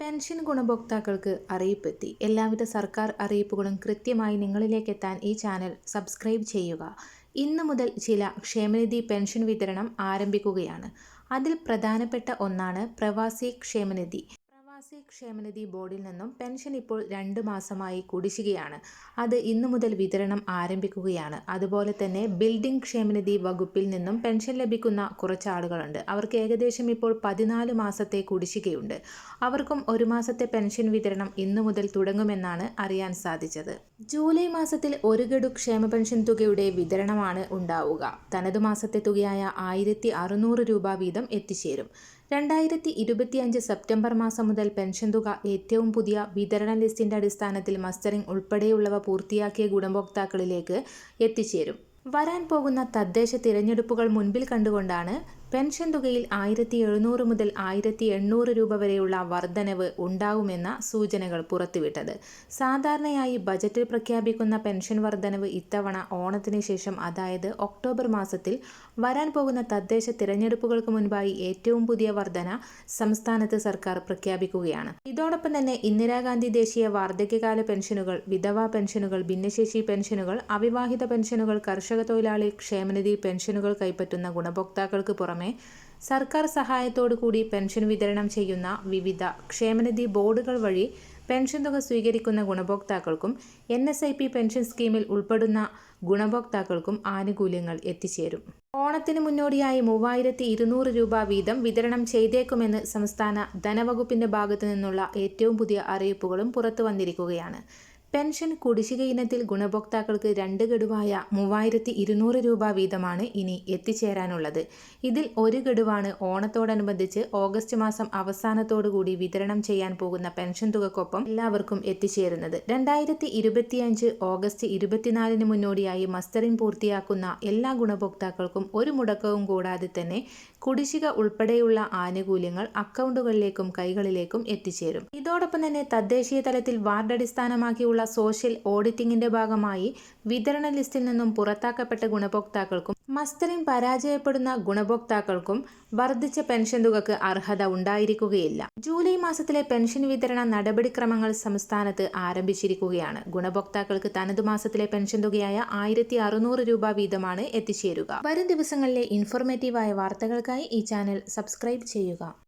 Pension ഗുണഭോക്താക്കൾക്ക് അറിയിപ്പെത്തി. എല്ലാവിധ സർക്കാർ അറിയിപ്പുകളും കൃത്യമായി നിങ്ങളിലേക്ക് എത്താൻ ഈ ചാനൽ സബ്സ്ക്രൈബ് ചെയ്യുക. ഇന്നു മുതൽ ചില ക്ഷേമനിധി പെൻഷൻ വിതരണം ആരംഭിക്കുകയാണ്. അതിൽ പ്രധാനപ്പെട്ട ഒന്നാണ് പ്രവാസി ക്ഷേമനിധി. പ്രവാസി ക്ഷേമനിധി ബോർഡിൽ നിന്നും പെൻഷൻ ഇപ്പോൾ രണ്ട് മാസമായി കുടിശ്ശികയാണ്. അത് ഇന്നു മുതൽ വിതരണം ആരംഭിക്കുകയാണ്. അതുപോലെ തന്നെ ബിൽഡിംഗ് ക്ഷേമനിധി വകുപ്പിൽ നിന്നും പെൻഷൻ ലഭിക്കുന്ന കുറച്ച് ആളുകളുണ്ട്. അവർക്ക് ഏകദേശം ഇപ്പോൾ പതിനാല് മാസത്തെ കുടിശ്ശികയുണ്ട്. അവർക്കും ഒരു മാസത്തെ പെൻഷൻ വിതരണം ഇന്നു മുതൽ തുടങ്ങുമെന്നാണ് അറിയാൻ സാധിച്ചത്. ജൂലൈ മാസത്തിൽ ഒരു ഗഡു ക്ഷേമ പെൻഷൻ തുകയുടെ വിതരണമാണ് ഉണ്ടാവുക. തനതു മാസത്തെ തുകയായ ആയിരത്തി രൂപ വീതം എത്തിച്ചേരും. രണ്ടായിരത്തി ഇരുപത്തിയഞ്ച് സെപ്റ്റംബർ മാസം മുതൽ പെൻഷൻ തുക ഏറ്റവും പുതിയ വിതരണ ലിസ്റ്റിന്റെ അടിസ്ഥാനത്തിൽ മസ്റ്ററിംഗ് ഉൾപ്പെടെയുള്ളവ പൂർത്തിയാക്കിയ ഗുണഭോക്താക്കളിലേക്ക് എത്തിച്ചേരും. വരാൻ പോകുന്ന തദ്ദേശ തിരഞ്ഞെടുപ്പുകൾ മുൻപിൽ കണ്ടുകൊണ്ടാണ് പെൻഷൻ തുകയിൽ ആയിരത്തി എഴുന്നൂറ് മുതൽ ആയിരത്തി എണ്ണൂറ് രൂപ വരെയുള്ള വർധനവ് ഉണ്ടാവുമെന്ന സൂചനകൾ പുറത്തുവിട്ടത്. സാധാരണയായി ബജറ്റിൽ പ്രഖ്യാപിക്കുന്ന പെൻഷൻ വർധനവ് ഇത്തവണ ഓണത്തിന് ശേഷം അതായത് ഒക്ടോബർ മാസത്തിൽ വരാൻ പോകുന്ന തദ്ദേശ തിരഞ്ഞെടുപ്പുകൾക്ക് മുൻപായി ഏറ്റവും പുതിയ വർധന സംസ്ഥാനത്ത് സർക്കാർ പ്രഖ്യാപിക്കുകയാണ്. ഇതോടൊപ്പം തന്നെ ഇന്ദിരാഗാന്ധി ദേശീയ വാർദ്ധക്യകാല പെൻഷനുകൾ വിധവാ പെൻഷനുകൾ ഭിന്നശേഷി പെൻഷനുകൾ അവിവാഹിത പെൻഷനുകൾ കർഷക തൊഴിലാളി ക്ഷേമനിധി പെൻഷനുകൾ കൈപ്പറ്റുന്ന ഗുണഭോക്താക്കൾക്ക് പുറമെ പുറമെ സർക്കാർ കൂടി പെൻഷൻ വിതരണം ചെയ്യുന്ന വിവിധ ക്ഷേമനിധി ബോർഡുകൾ വഴി പെൻഷൻ തുക സ്വീകരിക്കുന്ന ഗുണഭോക്താക്കൾക്കും N S I P pension സ്കീമിൽ ഉൾപ്പെടുന്ന ഗുണഭോക്താക്കൾക്കും ആനുകൂല്യങ്ങൾ എത്തിച്ചേരും. ഓണത്തിന് മുന്നോടിയായി മൂവായിരത്തി ഇരുന്നൂറ് രൂപ വീതം വിതരണം ചെയ്തേക്കുമെന്ന് സംസ്ഥാന ധനവകുപ്പിന്റെ ഭാഗത്തു നിന്നുള്ള ഏറ്റവും പുതിയ അറിയിപ്പുകളും പുറത്തു വന്നിരിക്കുകയാണ്. പെൻഷൻ കുടിശ്ശിക ഇനത്തിൽ ഗുണഭോക്താക്കൾക്ക് രണ്ട് ഗഡുവായ മൂവായിരത്തി ഇരുന്നൂറ് രൂപ വീതമാണ് ഇനി എത്തിച്ചേരാനുള്ളത്. ഇതിൽ ഒരു ഗഡുവാണ് ഓണത്തോടനുബന്ധിച്ച് ഓഗസ്റ്റ് മാസം അവസാനത്തോടുകൂടി വിതരണം ചെയ്യാൻ പോകുന്ന പെൻഷൻ തുകക്കൊപ്പം എല്ലാവർക്കും എത്തിച്ചേരുന്നത്. രണ്ടായിരത്തി ഇരുപത്തിയഞ്ച് ഓഗസ്റ്റ് ഇരുപത്തിനാലിന് മുന്നോടിയായി മസ്റ്ററിംഗ് പൂർത്തിയാക്കുന്ന എല്ലാ ഗുണഭോക്താക്കൾക്കും ഒരു മുടക്കവും കൂടാതെ തന്നെ കുടിശ്ശിക ഉൾപ്പെടെയുള്ള ആനുകൂല്യങ്ങൾ അക്കൗണ്ടുകളിലേക്കും കൈകളിലേക്കും എത്തിച്ചേരും. ഇതോടൊപ്പം തന്നെ തദ്ദേശീയ തലത്തിൽ വാർഡ് അടിസ്ഥാനമാക്കിയുള്ള സോഷ്യൽ ഓഡിറ്റിംഗിന്റെ ഭാഗമായി വിതരണ ലിസ്റ്റിൽ നിന്നും പുറത്താക്കപ്പെട്ട ഗുണഭോക്താക്കൾക്കും മസ്റ്ററിംഗ് പരാജയപ്പെടുന്ന ഗുണഭോക്താക്കൾക്കും വർദ്ധിച്ച പെൻഷൻ തുകക്ക് അർഹത ഉണ്ടായിരിക്കുകയില്ല. ജൂലൈ മാസത്തിലെ പെൻഷൻ വിതരണ നടപടിക്രമങ്ങൾ സംസ്ഥാനത്ത് ആരംഭിച്ചിരിക്കുകയാണ്. ഗുണഭോക്താക്കൾക്ക് തനത് മാസത്തിലെ പെൻഷൻ തുകയായ ആയിരത്തി അറുന്നൂറ് രൂപ വീതമാണ് എത്തിച്ചേരുക. വരും ദിവസങ്ങളിലെ ഇൻഫോർമേറ്റീവായ വാർത്തകൾക്കായി ഈ ചാനൽ സബ്സ്ക്രൈബ് ചെയ്യുക.